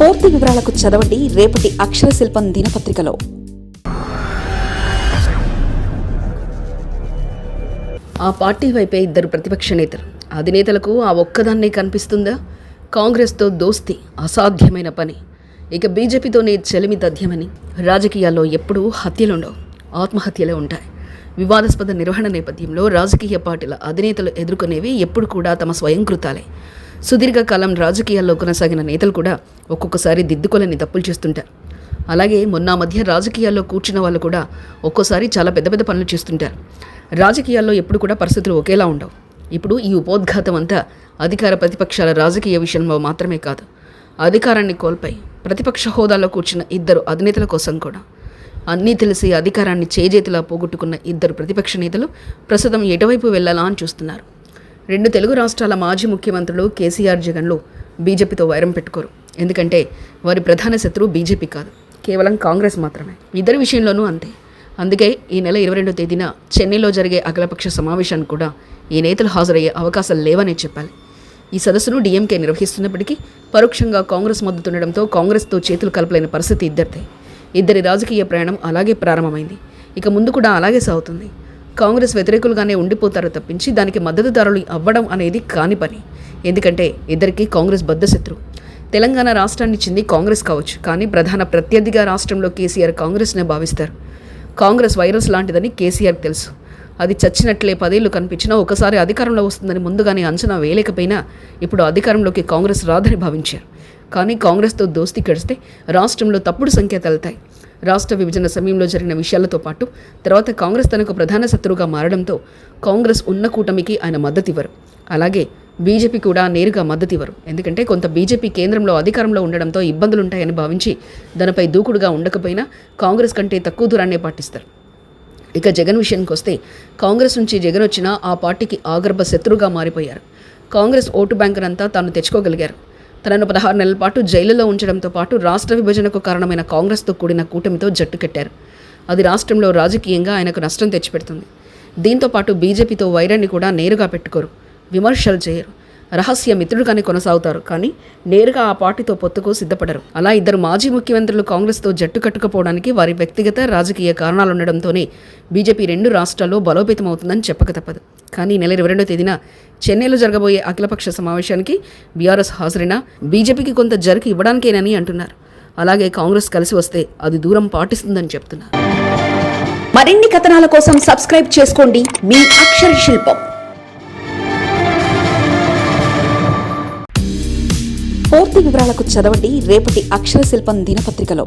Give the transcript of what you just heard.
పూర్తి వివరాలకు చదవండి రేపటి అక్షర శిల్పం దినపత్రికలో. ఆ పార్టీ వైపే ఇద్దరు ప్రతిపక్ష నేతలు. అధినేతలకు ఆ ఒక్కదాన్నే కనిపిస్తుందా? కాంగ్రెస్తో దోస్తి అసాధ్యమైన పని. ఇక బీజేపీతోనే చెలిమి తథ్యమని రాజకీయాల్లో ఎప్పుడూ హత్యలుండవు ఆత్మహత్యలే ఉంటాయి. వివాదాస్పద నిర్వహణ నేపథ్యంలో రాజకీయ పార్టీల అధినేతలు ఎదుర్కొనేవి ఎప్పుడు కూడా తమ స్వయంకృతాలే. సుదీర్ఘకాలం రాజకీయాల్లో కొనసాగిన నేతలు కూడా ఒక్కొక్కసారి దిద్దుకోలేని తప్పులు చేస్తుంటారు. అలాగే మొన్న మధ్య రాజకీయాల్లో కూర్చున్న వాళ్ళు కూడా ఒక్కోసారి చాలా పెద్ద పెద్ద పనులు చేస్తుంటారు. రాజకీయాల్లో ఎప్పుడు కూడా పరిస్థితులు ఒకేలా ఉండవు. ఇప్పుడు ఈ ఉపోద్ఘాతం అంతా అధికార ప్రతిపక్షాల రాజకీయ విషయంలో మాత్రమే కాదు. అధికారాన్ని కోల్పోయి ప్రతిపక్ష హోదాలో కూర్చున్న ఇద్దరు అధినేతల కోసం కూడా. అన్నీ తెలిసి అధికారాన్ని చేజేతిలా పోగొట్టుకున్న ఇద్దరు ప్రతిపక్ష నేతలు ప్రస్తుతం ఎటువైపు వెళ్ళాలా అని చూస్తున్నారు. రెండు తెలుగు రాష్ట్రాల మాజీ ముఖ్యమంత్రులు కేసీఆర్ జగన్లు బీజేపీతో వైరం పెట్టుకోరు. ఎందుకంటే వారి ప్రధాన శత్రువు బీజేపీ కాదు. కేవలం కాంగ్రెస్ మాత్రమే. ఇద్దరి విషయంలోనూ అంతే. అందుకే ఈ నెల ఇరవై రెండో తేదీన చెన్నైలో జరిగే అఖిలపక్ష సమావేశానికి కూడా ఈ నేతలు హాజరయ్యే అవకాశాలు లేవనే చెప్పాలి. ఈ సదస్సును డీఎంకే నిర్వహిస్తున్నప్పటికీ పరోక్షంగా కాంగ్రెస్ మద్దతుండడంతో కాంగ్రెస్తో చేతులు కలపలేని పరిస్థితి ఇద్దరిదే. ఇద్దరి రాజకీయ ప్రయాణం అలాగే ప్రారంభమైంది. ఇక ముందు కూడా అలాగే సాగుతుంది. కాంగ్రెస్ వ్యతిరేకులుగానే ఉండిపోతారు తప్పించి దానికి మద్దతుదారులు అవ్వడం అనేది కాని పని. ఎందుకంటే ఇద్దరికీ కాంగ్రెస్ బద్ధశత్రు తెలంగాణ రాష్ట్రాన్ని చెంది కాంగ్రెస్ కావచ్చు కానీ ప్రధాన ప్రత్యర్థిగా రాష్ట్రంలో కేసీఆర్ కాంగ్రెస్నే భావిస్తారు. కాంగ్రెస్ వైరస్ లాంటిదని కేసీఆర్ తెలుసు. అది చచ్చినట్లే పదేళ్ళు కనిపించినా ఒకసారి అధికారంలో వస్తుందని ముందుగానే అంచనా వేయలేకపోయినా ఇప్పుడు అధికారంలోకి కాంగ్రెస్ రాదని భావించారు. కానీ కాంగ్రెస్తో దోస్తీ కడిస్తే రాష్ట్రంలో తప్పుడు సంకేతాలుతాయి. రాష్ట్ర విభజన సమయంలో జరిగిన విషయాలతో పాటు తర్వాత కాంగ్రెస్ తనకు ప్రధాన శత్రువుగా మారడంతో కాంగ్రెస్ ఉన్న కూటమికి ఆయన మద్దతు ఇవ్వరు అలాగే బీజేపీ కూడా నేరుగా మద్దతు ఇవ్వరు ఎందుకంటే కొంత బీజేపీ కేంద్రంలో అధికారంలో ఉండడంతో ఇబ్బందులుంటాయని భావించి దానిపై దూకుడుగా ఉండకపోయినా కాంగ్రెస్ కంటే తక్కువ దూరాన్నే పాటిస్తారు. ఇక జగన్ విషయానికి వస్తే కాంగ్రెస్ నుంచి జగన్ వచ్చినా ఆ పార్టీకి ఆగర్భ శత్రువుగా మారిపోయారు. కాంగ్రెస్ ఓటు బ్యాంకునంతా తాను తెచ్చుకోగలిగారు. తనను పదహారు నెలల పాటు జైలులో ఉంచడంతో పాటు రాష్ట్ర విభజనకు కారణమైన కాంగ్రెస్తో కూడిన కూటమితో జట్టు కట్టారు. అది రాష్ట్రంలో రాజకీయంగా ఆయనకు నష్టం తెచ్చిపెడుతుంది. దీంతో పాటు బీజేపీతో వైరాన్ని కూడా నేరుగా పెట్టుకోరు. విమర్శలు చేయరు. రహస్య మిత్రుడుగానే కొనసాగుతారు. కానీ నేరుగా ఆ పార్టీతో పొత్తుకు సిద్ధపడరు. అలా ఇద్దరు మాజీ ముఖ్యమంత్రులు కాంగ్రెస్తో జట్టు కట్టుకపోవడానికి వారి వ్యక్తిగత రాజకీయ కారణాలుండడంతోనే బీజేపీ రెండు రాష్ట్రాల్లో బలోపేతం అవుతుందని చెప్పక తప్పదు. కానీ నెల ఇరవై రెండో తేదీన చెన్నైలో జరగబోయే అఖిలపక్ష సమావేశానికి బీఆర్ఎస్ హాజరైనా బీజేపీకి కొంత జరుకు ఇవ్వడానికేనని అంటున్నారు. అలాగే కాంగ్రెస్ కలిసి వస్తే అది దూరం పాటిస్తుందని చెప్తున్నారు. మరిన్ని కథనాల కోసం సబ్స్క్రైబ్ చేసుకోండి మీ అక్షర శిల్పం. పూర్తి వివరాలకు చదవండి రేపటి అక్షర శిల్పం దినపత్రికలో.